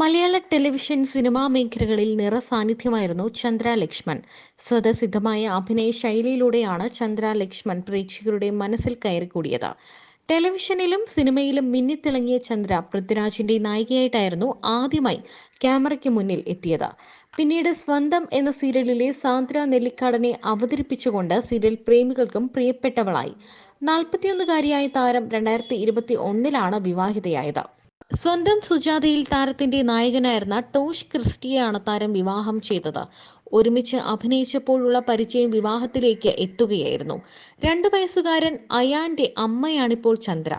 മലയാള television cinema മേഖലകളിൽ നിറസാന്നിധ്യമായിരുന്നു ചന്ദ്ര ലക്ഷ്മൺ. സ്വതസിദ്ധമായ അഭിനയ ശൈലിയിലൂടെയാണ് ചന്ദ്ര ലക്ഷ്മൺ പ്രേക്ഷകരുടെ മനസ്സിൽ കയറിക്കൂടിയത്. ടെലിവിഷനിലും സിനിമയിലും മിന്നിത്തിളങ്ങിയ ചന്ദ്ര പൃഥ്വിരാജിന്റെ നായികയായിട്ടായിരുന്നു ആദ്യമായി ക്യാമറയ്ക്ക് മുന്നിൽ എത്തിയത്. പിന്നീട് സ്വന്തം എന്ന സീരിയലിലെ സാന്ദ്ര നെല്ലിക്കാടനെ അവതരിപ്പിച്ചുകൊണ്ട് സീരിയൽ പ്രേമികൾക്കും പ്രിയപ്പെട്ടവളായി. നാൽപ്പത്തിയൊന്നുകാരിയായ താരം രണ്ടായിരത്തി ഇരുപത്തി ഒന്നിലാണ് വിവാഹിതയായത്. സ്വന്തം സുജാതയിൽ താരത്തിന്റെ നായകനായിരുന്ന ടോഷ് ക്രിസ്റ്റിയെയാണ് താരം വിവാഹം ചെയ്തത്. ഒരുമിച്ച് അഭിനയിച്ചപ്പോഴുള്ള പരിചയം വിവാഹത്തിലേക്ക് എത്തുകയായിരുന്നു. രണ്ടു വയസ്സുകാരൻ അയാന്റെ അമ്മയാണിപ്പോൾ ചന്ദ്ര.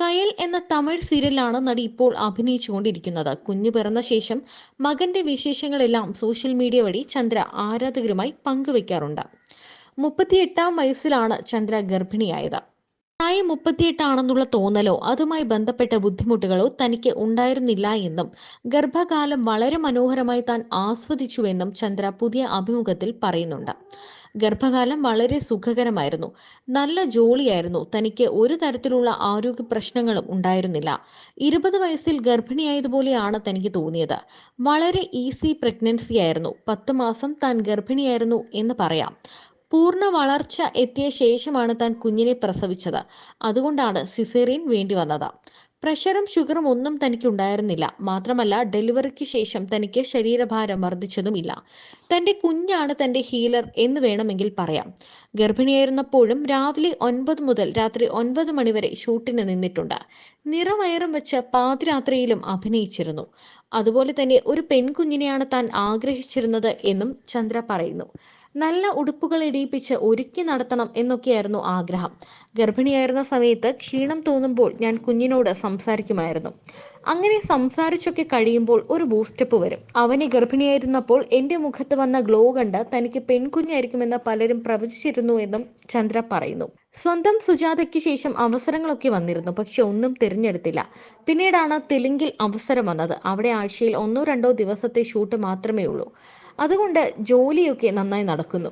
കയൽ എന്ന തമിഴ് സീരിയലാണ് നടി ഇപ്പോൾ അഭിനയിച്ചുകൊണ്ടിരിക്കുന്നത്. കുഞ്ഞു പിറന്ന ശേഷം മകന്റെ വിശേഷങ്ങളെല്ലാം സോഷ്യൽ മീഡിയ വഴി ചന്ദ്ര ആരാധകരുമായി പങ്കുവെക്കാറുണ്ട്. മുപ്പത്തിയെട്ടാം വയസ്സിലാണ് ചന്ദ്ര ഗർഭിണിയായത്. പ്രായം മുപ്പത്തിയെട്ടാണെന്നുള്ള തോന്നലോ അതുമായി ബന്ധപ്പെട്ട ബുദ്ധിമുട്ടുകളോ തനിക്ക് ഉണ്ടായിരുന്നില്ല എന്നും ഗർഭകാലം വളരെ മനോഹരമായി താൻ ആസ്വദിച്ചുവെന്നും ചന്ദ്ര പുതിയ അഭിമുഖത്തിൽ പറയുന്നുണ്ട്. ഗർഭകാലം വളരെ സുഖകരമായിരുന്നു. നല്ല ജോളിയായിരുന്നു. തനിക്ക് ഒരു തരത്തിലുള്ള ആരോഗ്യ പ്രശ്നങ്ങളും ഉണ്ടായിരുന്നില്ല. ഇരുപത് വയസ്സിൽ ഗർഭിണിയായതുപോലെയാണ് തനിക്ക് തോന്നിയത്. വളരെ ഈസി പ്രഗ്നൻസി ആയിരുന്നു പത്ത് മാസം താൻ ഗർഭിണിയായിരുന്നു എന്ന് പറയാം. പൂർണ വളർച്ച എത്തിയ ശേഷമാണ് താൻ കുഞ്ഞിനെ പ്രസവിച്ചത്. അതുകൊണ്ടാണ് സിസേറിയൻ വേണ്ടി വന്നത്. പ്രഷറും ഷുഗറും ഒന്നും തനിക്ക് ഉണ്ടായിരുന്നില്ല. മാത്രമല്ല ഡെലിവറിക്ക് ശേഷം തനിക്ക് ശരീരഭാരം വർദ്ധിച്ചതുമില്ല. തന്റെ കുഞ്ഞാണ് തന്റെ ഹീലർ എന്ന് വേണമെങ്കിൽ പറയാം. ഗർഭിണിയായിരുന്നപ്പോഴും രാവിലെ ഒൻപത് മുതൽ രാത്രി ഒൻപത് മണിവരെ ഷൂട്ടിന് നിന്നിട്ടുണ്ട്. നിറവയറും വെച്ച് പാതിരാത്രിയിലും അഭിനയിച്ചിരുന്നു. അതുപോലെ തന്നെ ഒരു പെൺകുഞ്ഞിനെയാണ് താൻ ആഗ്രഹിച്ചിരുന്നത് എന്നും ചന്ദ്ര പറയുന്നു. നല്ല ഉടുപ്പുകൾ ഇടിയിപ്പിച്ച് ഒരുക്കി നടത്തണം എന്നൊക്കെയായിരുന്നു ആഗ്രഹം. ഗർഭിണിയായിരുന്ന സമയത്ത് ക്ഷീണം തോന്നുമ്പോൾ ഞാൻ കുഞ്ഞിനോട് സംസാരിക്കുമായിരുന്നു. അങ്ങനെ സംസാരിച്ചൊക്കെ കഴിയുമ്പോൾ ഒരു ബൂസ്റ്റപ്പ് വരും. അവനെ ഗർഭിണിയായിരുന്നപ്പോൾ എന്റെ മുഖത്ത് വന്ന ഗ്ലോ കണ്ട് തനിക്ക് പെൺകുഞ്ഞായിരിക്കുമെന്ന് പലരും പ്രവചിച്ചിരുന്നു എന്നും ചന്ദ്ര പറയുന്നു. സ്വന്തം സുജാതയ്ക്ക് ശേഷം അവസരങ്ങളൊക്കെ വന്നിരുന്നു. പക്ഷെ ഒന്നും തിരഞ്ഞെടുത്തില്ല. പിന്നീടാണ് തെലുങ്കിൽ അവസരം വന്നത്. അവിടെ ആഴ്ചയിൽ ഒന്നോ രണ്ടോ ദിവസത്തെ ഷൂട്ട് മാത്രമേ ഉള്ളൂ. അതുകൊണ്ട് ജോലിയൊക്കെ നന്നായി നടക്കുന്നു.